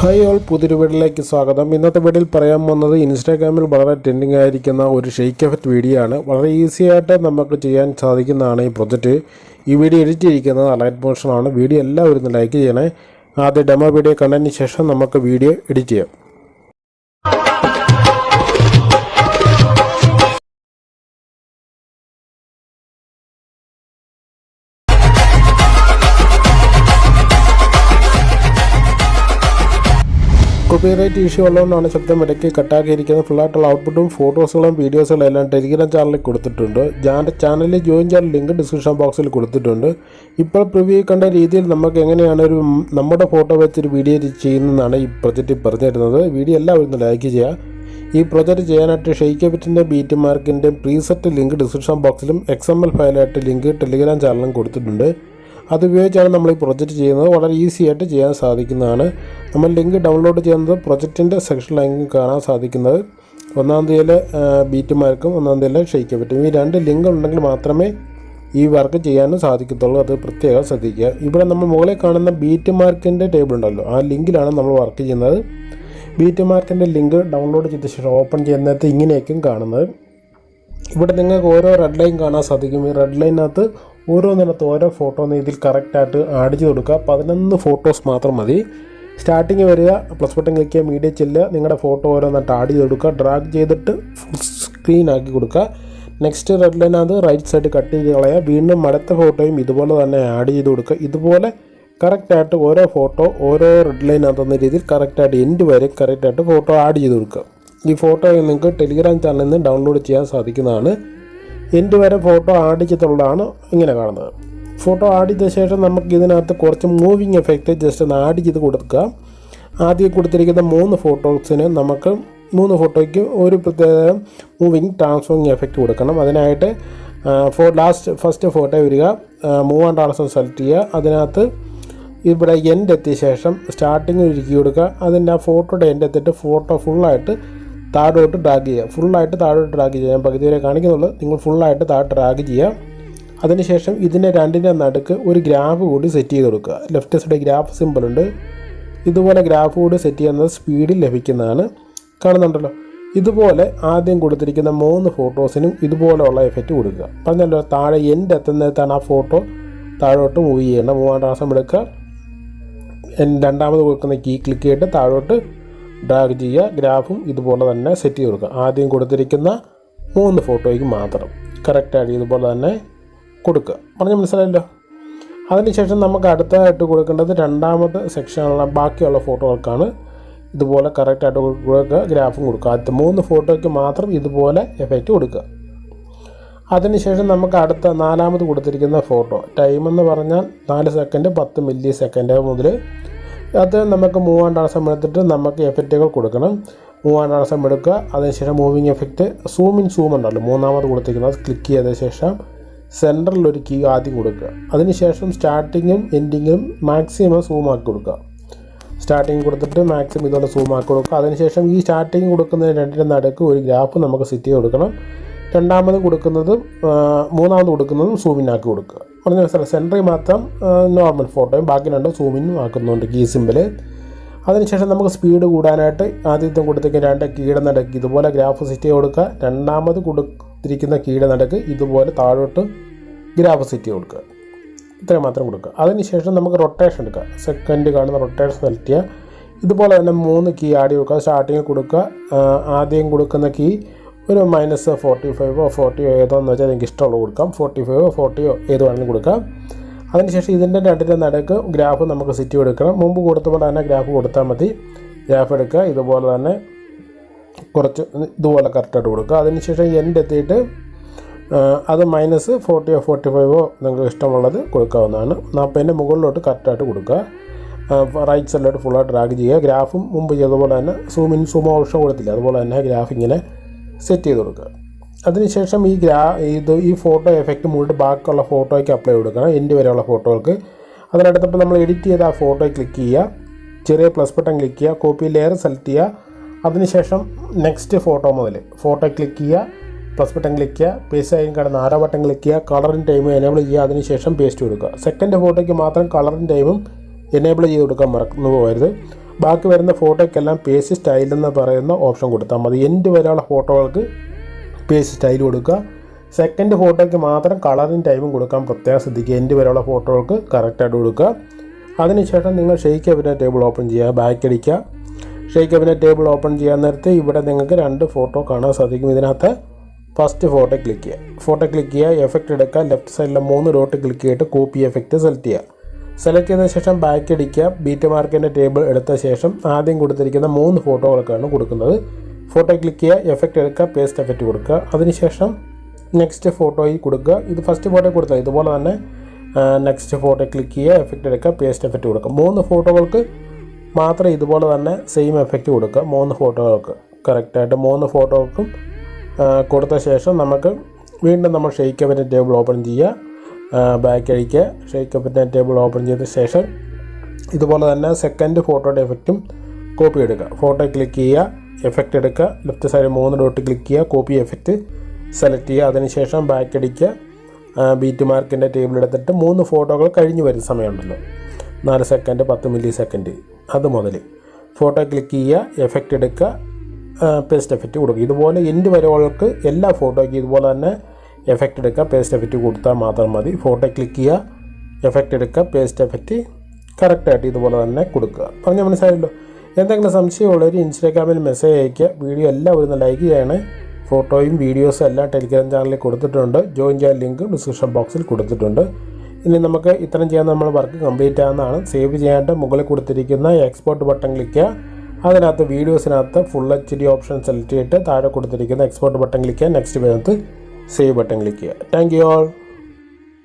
Hi all പുതിയൊരു വീഡിയോയിലേക്ക് സ്വാഗതം. ഇന്നത്തെ വീഡിയോയിൽ പറയാൻ വന്നത് ഇൻസ്റ്റാഗ്രാമിൽ വളരെ ട്രെൻഡിങ് ആയിരിക്കുന്ന ഒരു ഷെയ്ക്ക് എഫക്റ്റ് വീഡിയോ ആണ്. വളരെ ഈസി ആയിട്ട് നമുക്ക് ചെയ്യാൻ സാധിക്കുന്നതാണ് ഈ പ്രൊജക്റ്റ് ഈ വീഡിയോ എഡിറ്റ് ചെയ്തിരിക്കുന്നത് അലൈറ്റ് മോഷനാണ് വീഡിയോ എല്ലാവരും ലൈക്ക് ചെയ്യണേ. ആദ്യ ഡെമോ വീഡിയോ കണ്ടതിന് ശേഷം നമുക്ക് വീഡിയോ എഡിറ്റ് ചെയ്യാം. കോപ്പിറൈറ്റ് ഇഷ്യൂ ഉള്ളതുകൊണ്ടാണ് ശബ്ദം ഇടയ്ക്ക് കട്ടാക്കിയിരിക്കുന്നത്. ഫുള്ളായിട്ടുള്ള ഔട്ട്പുട്ടും ഫോട്ടോസുകളും വീഡിയോസുകളും എല്ലാം ടെലിഗ്രാം ചാനലിൽ കൊടുത്തിട്ടുണ്ട്. ഞാൻ ചാനലിൽ ജോയിൻ ചെയ്യാൻ ലിങ്ക് ഡിസ്ക്രിപ്ഷൻ ബോക്സിൽ കൊടുത്തിട്ടുണ്ട്. ഇപ്പോൾ പ്രിവ്യൂ കണ്ട രീതിയിൽ നമുക്ക് എങ്ങനെയാണ് ഒരു നമ്മുടെ ഫോട്ടോ വെച്ചൊരു വീഡിയോ ചെയ്യുന്നതെന്നാണ് ഈ പ്രൊജക്റ്റ് പറഞ്ഞു തരുന്നത് വീഡിയോ എല്ലാവരും ലൈക്ക് ചെയ്യുക. ഈ പ്രൊജക്റ്റ് ചെയ്യാനായിട്ട് ഷെയ്ക്കബിറ്റിന്റെ ബീറ്റ് മാർക്കിന്റെ പ്രീസെറ്റ് ലിങ്ക് ഡിസ്ക്രിപ്ഷൻ ബോക്സിലും എക്സ് എം എൽ ഫയലായിട്ട് ലിങ്ക് ടെലിഗ്രാം ചാനലിലും കൊടുത്തിട്ടുണ്ട്. അത് ഉപയോഗിച്ചാണ് നമ്മൾ ഈ പ്രൊജക്റ്റ് ചെയ്യുന്നത്. വളരെ ഈസി ആയിട്ട് ചെയ്യാൻ സാധിക്കുന്നതാണ്. നമ്മൾ ലിങ്ക് ഡൗൺലോഡ് ചെയ്യുന്നത് പ്രൊജക്റ്റിന്റെ സെക്ഷനിലായിരിക്കും കാണാൻ സാധിക്കുന്നത്. ഒന്നാം തീയതിയിലെ ബീറ്റുമാർക്കും ഒന്നാം തീയതിയിലെ ഷെയ്ക്ക് പറ്റും ഈ രണ്ട് ലിങ്ക് ഉണ്ടെങ്കിൽ മാത്രമേ ഈ വർക്ക് ചെയ്യാനും സാധിക്കത്തുള്ളൂ. അത് പ്രത്യേകം ശ്രദ്ധിക്കുക. ഇവിടെ നമ്മൾ മുകളിൽ കാണുന്ന ബീറ്റ് മാർക്കിന്റെ ടേബിൾ ഉണ്ടല്ലോ. ആ ലിങ്കിലാണ് നമ്മൾ വർക്ക് ചെയ്യുന്നത്. ബീറ്റ് മാർക്കിന്റെ ലിങ്ക് ഡൗൺലോഡ് ചെയ്ത ശേഷം ഓപ്പൺ ചെയ്യുന്നത് ഇങ്ങനെയൊക്കെയും കാണുന്നത്. ഇവിടെ നിങ്ങൾക്ക് ഓരോ റെഡ് ലൈൻ കാണാൻ സാധിക്കും. ഈ റെഡ് ലൈനകത്ത് ഓരോന്നിനകത്ത് ഓരോ ഫോട്ടോ ഇതിൽ കറക്റ്റായിട്ട് ആഡ് ചെയ്ത് കൊടുക്കുക. പതിനൊന്ന് ഫോട്ടോസ് മാത്രം മതി. സ്റ്റാർട്ടിങ് വരിക പ്ലസ് ബട്ടൺ ക്ലിക്ക് ചെയ്യുക മീഡിയ ചെല്ലുക നിങ്ങളുടെ ഫോട്ടോ ഓരോന്നായിട്ട് ആഡ് ചെയ്ത് കൊടുക്കുക. ഡ്രാഗ് ചെയ്തിട്ട് ഫുൾ സ്ക്രീൻ ആക്കി കൊടുക്കുക. നെക്സ്റ്റ് റെഡ് ലൈൻ അത് റൈറ്റ് സൈഡ് കട്ട് ചെയ്ത് കളയുക. വീണ്ടും അടുത്ത ഫോട്ടോയും ഇതുപോലെ തന്നെ ആഡ് ചെയ്ത് കൊടുക്കുക. ഇതുപോലെ കറക്റ്റായിട്ട് ഓരോ ഫോട്ടോ ഓരോ റെഡ് ലൈൻ ആകുന്ന രീതിയിൽ കറക്റ്റായിട്ട് എൻഡ് വരെ കറക്റ്റായിട്ട് ഫോട്ടോ ആഡ് ചെയ്ത് കൊടുക്കുക. ഈ ഫോട്ടോ നിങ്ങൾക്ക് ടെലിഗ്രാം ചാനലിൽ നിന്ന് ഡൗൺലോഡ് ചെയ്യാൻ സാധിക്കുന്നതാണ്. എൻഡ് വരെ ഫോട്ടോ ആഡ് ഇങ്ങനെ കാണുന്നത്. ഫോട്ടോ ആഡ് ചെയ്ത ശേഷം നമുക്ക് ഇതിനകത്ത് കുറച്ച് മൂവിങ് എഫക്റ്റ് ജസ്റ്റ് ഒന്ന് ആഡ് ചെയ്ത് കൊടുക്കുക. ആദ്യം കൊടുത്തിരിക്കുന്ന മൂന്ന് ഫോട്ടോസിന് നമുക്ക് മൂന്ന് ഫോട്ടോയ്ക്ക് ഒരു പ്രത്യേക മൂവിങ് ട്രാൻസ്ഫോമിങ് എഫക്റ്റ് കൊടുക്കണം. അതിനായിട്ട് ഫോ ലാസ്റ്റ് ഫസ്റ്റ് ഫോട്ടോ വരിക മൂവ് ആൻഡ് ട്രാൻസ്ഫോം സെലക്ട് ചെയ്യുക. അതിനകത്ത് ഇവിടെ എൻഡ് എത്തിയ ശേഷം സ്റ്റാർട്ടിങ് ഒരുക്കി കൊടുക്കുക. അതിന്റെ ആ ഫോട്ടോയുടെ എൻഡ് എത്തിയിട്ട് ഫോട്ടോ ഫുള്ളായിട്ട് താഴോട്ട് ഡ്രാഗ് ചെയ്യുക. ഫുള്ളായിട്ട് താഴോട്ട് ഡ്രാഗ് ചെയ്യുക. ഞാൻ പകുതി വരെ കാണിക്കുന്നുള്ളൂ. നിങ്ങൾ ഫുള്ളായിട്ട് താഴെ ഡ്രാഗ് ചെയ്യുക. അതിനുശേഷം ഇതിന്റെ രണ്ടിന്റെ നടുക്ക് ഒരു ഗ്രാഫ് കൂടി സെറ്റ് ചെയ്ത് കൊടുക്കുക. ലെഫ്റ്റ് സൈഡ് ഗ്രാഫ് സിമ്പിൾ ഉണ്ട്. ഇതുപോലെ ഗ്രാഫ് കൂടി സെറ്റ് ചെയ്യുന്നത് സ്പീഡിൽ ലഭിക്കുന്നതാണ്. കാണുന്നുണ്ടല്ലോ? ഇതുപോലെ ആദ്യം കൊടുത്തിരിക്കുന്ന മൂന്ന് ഫോട്ടോസിനും ഇതുപോലെയുള്ള എഫക്റ്റ് കൊടുക്കുക. പറഞ്ഞല്ലോ താഴെ എന്റെ എത്തുന്നിടത്താണ് ആ ഫോട്ടോ താഴോട്ട് മൂവ് ചെയ്യണം മൂവാം പ്രാസം എടുക്കുക. രണ്ടാമത് കൊടുക്കുന്ന കീ ക്ലിക്ക് ചെയ്തിട്ട് താഴോട്ട് ഡ്രാഗ് ചെയ്യുക ഗ്രാഫും ഇതുപോലെ തന്നെ സെറ്റ് ചെയ്ത് കൊടുക്കുക. ആദ്യം കൊടുത്തിരിക്കുന്ന മൂന്ന് ഫോട്ടോയ്ക്ക് മാത്രം കറക്റ്റായിട്ട് ഇതുപോലെ തന്നെ കൊടുക്കുക. പറഞ്ഞ് മനസ്സിലായല്ലോ? അതിനുശേഷം നമുക്ക് അടുത്തതായിട്ട് കൊടുക്കേണ്ടത് രണ്ടാമത്തെ സെക്ഷനുള്ള ബാക്കിയുള്ള ഫോട്ടോകൾക്കാണ് ഇതുപോലെ കറക്റ്റായിട്ട് കൊടുക്കുക ഗ്രാഫും കൊടുക്കുക. ആദ്യത്തെ മൂന്ന് ഫോട്ടോയ്ക്ക് മാത്രം ഇതുപോലെ എഫക്റ്റ് കൊടുക്കുക. അതിനുശേഷം നമുക്ക് അടുത്ത നാലാമത് കൊടുത്തിരിക്കുന്ന ഫോട്ടോ ടൈം എന്ന് പറഞ്ഞാൽ നാല് സെക്കൻഡ് പത്ത് മില്ലി സെക്കൻഡ് മുതൽ അത് നമുക്ക് മൂവ് ആൻഡ് ആർസം എടുത്തിട്ട് നമുക്ക് എഫക്റ്റുകൾ കൊടുക്കണം. മൂവ് ആൻഡ് ആർസം എടുക്കുക. അതിനുശേഷം moving effect zoom in zoom ഉണ്ടല്ലോ. മൂന്നാമത് കൊടുത്തിരിക്കുന്നത് ക്ലിക്ക് ചെയ്ത ശേഷം സെന്ററിൽ ഒരു കീ ആദ്യം കൊടുക്കുക. അതിനുശേഷം സ്റ്റാർട്ടിങ്ങും എൻഡിങ്ങും മാക്സിമം സൂം ആക്കി കൊടുക്കുക. സ്റ്റാർട്ടിങ് കൊടുത്തിട്ട് മാക്സിമം ഇതുകൊണ്ട് സൂം ആക്കി കൊടുക്കുക. അതിനുശേഷം ഈ സ്റ്റാർട്ടിങ് കൊടുക്കുന്ന രണ്ടിന്റെ നടുക്ക് ഒരു ഗ്രാഫ് നമുക്ക് സെറ്റ് ചെയ്ത് കൊടുക്കണം. രണ്ടാമത് കൊടുക്കുന്നതും മൂന്നാമത് കൊടുക്കുന്നതും സൂമിനാക്കി കൊടുക്കുക. പറഞ്ഞ മനസ്സിലായി സെന്ററിൽ മാത്രം നോർമൽ ഫോട്ടോയും ബാക്കി രണ്ടും സൂമിനും ആക്കുന്നുണ്ട് കീ സിമ്പിൾ അതിനുശേഷം നമുക്ക് സ്പീഡ് കൂടാനായിട്ട് ആദ്യത്തെ കൊടുത്തേക്ക് രണ്ട് കീട നടക്ക് ഇതുപോലെ ഗ്രാഫ് സെറ്റ് കൊടുക്കുക. രണ്ടാമത് കൊടുത്തിരിക്കുന്ന കീട നടക്ക് ഇതുപോലെ താഴോട്ട് ഗ്രാഫ് സെറ്റ് കൊടുക്കുക. ഇത്രയും മാത്രം കൊടുക്കുക. അതിനുശേഷം നമുക്ക് റൊട്ടേഷൻ എടുക്കുക. സെക്കൻഡ് കാണുന്ന റൊട്ടേഷൻ സെലക്ട് ചെയ്യുക ഇതുപോലെ തന്നെ മൂന്ന് കീ ആഡ് കൊടുക്കുക. സ്റ്റാർട്ടിങ്ങിൽ കൊടുക്കുക. ആദ്യം കൊടുക്കുന്ന കീ ഒരു മൈനസ് ഫോർട്ടി ഫൈവോ ഫോർട്ടിയോ ഏതോന്ന് വെച്ചാൽ നിങ്ങൾക്ക് ഇഷ്ടമുള്ള കൊടുക്കാം. ഫോർട്ടി ഫൈവോ ഫോർട്ടിയോ ഏത് വേണമെങ്കിലും കൊടുക്കാം. അതിനുശേഷം ഇതിന്റെ രണ്ടിന്റെ നടക്ക് ഗ്രാഫ് നമുക്ക് സിറ്റി കൊടുക്കണം മുമ്പ് കൊടുത്തപ്പോൾ തന്നെ ഗ്രാഫ് കൊടുത്താൽ മതി. ഗ്രാഫ് എടുക്കുക. ഇതുപോലെ തന്നെ കുറച്ച് ഇതുപോലെ കറക്റ്റായിട്ട് കൊടുക്കുക. അതിനുശേഷം എൻഡ് എത്തിയിട്ട് അത് മൈനസ് ഫോർട്ടിയോ ഫോർട്ടി ഫൈവോ നിങ്ങൾക്ക് ഇഷ്ടമുള്ളത് കൊടുക്കാവുന്നതാണ്. നാൽപ്പതിന്റെ മുകളിലോട്ട് കറക്റ്റായിട്ട് കൊടുക്കുക. റൈറ്റ് സൈഡിലോട്ട് ഫുള്ളായിട്ട് ഡ്രാഗ് ചെയ്യുക. ഗ്രാഫും മുമ്പ് ചെയ്തതുപോലെ തന്നെ സൂം ഇൻ സൂം ഓപ്ഷൻ കൊടുത്തില്ല? അതുപോലെ തന്നെ ഗ്രാഫ് ഇങ്ങനെ സെറ്റ് ചെയ്ത് കൊടുക്കുക. അതിനുശേഷം ഈ ഗ്രാ ഇത് ഈ ഫോട്ടോ എഫക്റ്റ് മുഴുവൻ ബാക്കിയുള്ള ഫോട്ടോയ്ക്ക് അപ്ലൈ കൊടുക്കണം. എന്റെ വരെയുള്ള ഫോട്ടോകൾക്ക് അതിനടുത്തപ്പോൾ നമ്മൾ എഡിറ്റ് ചെയ്ത ആ ഫോട്ടോ ക്ലിക്ക് ചെയ്യുക. ചെറിയ പ്ലസ് ബട്ടൺ ക്ലിക്ക് ചെയ്യുക. കോപ്പി ലെയർ സെലക്ട് ചെയ്യുക. അതിനുശേഷം നെക്സ്റ്റ് ഫോട്ടോ മുതൽ ഫോട്ടോ ക്ലിക്ക് ചെയ്യുക. പ്ലസ് ബട്ടൺ ക്ലിക്ക് ചെയ്യുക. പേസ്റ്റ് ആയി കിടന്ന് ആരോ ബട്ടൺ ക്ലിക്ക് ചെയ്യുക. കളറിൻ ടൈമും എനേബിൾ ചെയ്യുക. അതിനുശേഷം പേസ്റ്റ് കൊടുക്കുക. സെക്കൻഡ് ഫോട്ടോയ്ക്ക് മാത്രം കളറിൻ ടൈമും എനേബിൾ ചെയ്ത് കൊടുക്കാൻ മറന്നു പോകരുത്. ബാക്കി വരുന്ന ഫോട്ടോയ്ക്കെല്ലാം പേസ്റ്റ് സ്റ്റൈൽ എന്ന് പറയുന്ന ഓപ്ഷൻ കൊടുത്താൽ മതി. എന്റെ വരെയുള്ള ഫോട്ടോകൾക്ക് പേസ്റ്റ് സ്റ്റൈൽ കൊടുക്കുക. സെക്കൻഡ് ഫോട്ടോയ്ക്ക് മാത്രം കളറും ടൈമും കൊടുക്കാൻ പ്രത്യേകം ശ്രദ്ധിക്കുക. എന്റെ വരെയുള്ള ഫോട്ടോകൾക്ക് കറക്റ്റായിട്ട് കൊടുക്കുക. അതിനുശേഷം നിങ്ങൾ ഷെയ്ക്ക് അഭിനയ ടേബിൾ ഓപ്പൺ ചെയ്യുക. ബാക്ക് അടിക്കുക. ഷെയ്ക്ക് അഭിനയ ടേബിൾ ഓപ്പൺ ചെയ്യാൻ നേരത്തെ ഇവിടെ നിങ്ങൾക്ക് രണ്ട് ഫോട്ടോ കാണാൻ സാധിക്കും. ഇതിനകത്ത് ഫസ്റ്റ് ഫോട്ടോ ക്ലിക്ക് ചെയ്യുക. ഫോട്ടോ ക്ലിക്ക് ചെയ്യുക. എഫക്റ്റ് എടുക്കുക. ലെഫ്റ്റ് സൈഡിലെ മൂന്ന് ഡോട്ട് ക്ലിക്ക് ചെയ്തിട്ട് കോപ്പി എഫക്റ്റ് സെലക്ട് ചെയ്യുക. സെലക്ട് ചെയ്ത ശേഷം ബാക്ക് അടിക്കുക ബീറ്റ് മാർക്കിന്റെ ടേബിൾ എടുത്ത ശേഷം ആദ്യം കൊടുത്തിരിക്കുന്ന മൂന്ന് ഫോട്ടോകൾക്കാണ് കൊടുക്കുന്നത്. ഫോട്ടോ ക്ലിക്ക് ചെയ്യുക എഫക്റ്റ് എടുക്കുക പേസ്റ്റ് എഫക്റ്റ് കൊടുക്കുക. അതിനുശേഷം നെക്സ്റ്റ് ഫോട്ടോയിൽ കൊടുക്കുക. ഇത് ഫസ്റ്റ് ഫോട്ടോ കൊടുത്താൽ ഇതുപോലെ തന്നെ നെക്സ്റ്റ് ഫോട്ടോ ക്ലിക്ക് ചെയ്യുക എഫക്റ്റ് എടുക്കുക പേസ്റ്റ് എഫക്റ്റ് കൊടുക്കുക. മൂന്ന് ഫോട്ടോകൾക്ക് മാത്രം ഇതുപോലെ തന്നെ സെയിം എഫക്റ്റ് കൊടുക്കുക മൂന്ന് ഫോട്ടോകൾക്ക്. കറക്റ്റായിട്ട് മൂന്ന് ഫോട്ടോകൾക്കും കൊടുത്ത ശേഷം നമുക്ക് വീണ്ടും നമ്മൾ ഷെയ്ക്ക് അവന്റെ ടേബിൾ ഓപ്പൺ ചെയ്യുക. ബാക്ക് അടിക്കുക. ഷേക്ക് അപ്പിന്റെ ടേബിൾ ഓപ്പൺ ചെയ്ത ശേഷം ഇതുപോലെ തന്നെ സെക്കൻഡ് ഫോട്ടോയുടെ എഫക്റ്റും കോപ്പി എടുക്കുക. ഫോട്ടോ ക്ലിക്ക് ചെയ്യുക എഫക്റ്റ് എടുക്കുക. ലെഫ്റ്റ് സൈഡ് മൂന്ന് ഡോട്ട് ക്ലിക്ക് ചെയ്യുക കോപ്പി എഫക്റ്റ് സെലക്ട് ചെയ്യുക. അതിനുശേഷം ബാക്ക് അടിക്കുക. ബീറ്റ് മാർക്കിന്റെ ടേബിൾ എടുത്തിട്ട് മൂന്ന് ഫോട്ടോകൾ കഴിഞ്ഞ് വരുന്ന സമയമുണ്ടല്ലോ. നാല് സെക്കൻഡ് പത്ത് മില്ലി സെക്കൻഡ് അത് മുതൽ ഫോട്ടോ ക്ലിക്ക് ചെയ്യുക എഫക്റ്റ് എടുക്കുക പേസ്റ്റ് എഫക്റ്റ് കൊടുക്കുക. ഇതുപോലെ എന്റെ വരവുകൾക്ക് എല്ലാ ഫോട്ടോയ്ക്കും ഇതുപോലെ തന്നെ എഫക്റ്റ് എടുക്കുക പേസ്റ്റ് എഫക്റ്റ് കൊടുത്താൽ മാത്രം മതി. ഫോട്ടോ ക്ലിക്ക് ചെയ്യുക എഫക്റ്റ് എടുക്കുക പേസ്റ്റ് എഫക്റ്റ് കറക്റ്റായിട്ട് ഇതുപോലെ തന്നെ കൊടുക്കുക. പറഞ്ഞ മനസ്സിലായല്ലോ? എന്തെങ്കിലും സംശയമുള്ളവർ ഇൻസ്റ്റാഗ്രാമിൽ മെസ്സേജ് അയക്കുക വീഡിയോ എല്ലാം ഒരു ലൈക്ക് ചെയ്യണേ. ഫോട്ടോയും വീഡിയോസും എല്ലാം ടെലിഗ്രാം ചാനലിൽ കൊടുത്തിട്ടുണ്ട്. ജോയിൻ ചെയ്യാൻ ലിങ്ക് ഡിസ്ക്രിപ്ഷൻ ബോക്സിൽ കൊടുത്തിട്ടുണ്ട്. ഇനി നമുക്ക് ഇത്രയും ചെയ്യാൻ നമ്മൾ വർക്ക് കംപ്ലീറ്റ് ആകുന്നതാണ് സേവ് ചെയ്യാണ്ട് മുകളിൽ കൊടുത്തിരിക്കുന്ന എക്സ്പോർട്ട് ബട്ടൺ ക്ലിക്ക് ചെയ്യുക. അതിനകത്ത് വീഡിയോസിനകത്ത് full H D option select ചെയ്തിട്ട് താഴെ കൊടുത്തിരിക്കുന്ന എക്സ്പോർട്ട് ബട്ടൺ ക്ലിക്ക് ചെയ്യുക. നെക്സ്റ്റ് പേജത്ത് സേവ് ബട്ടൺ ക്ലിക്ക് ചെയ്യുക താങ്ക് യു ഓൾ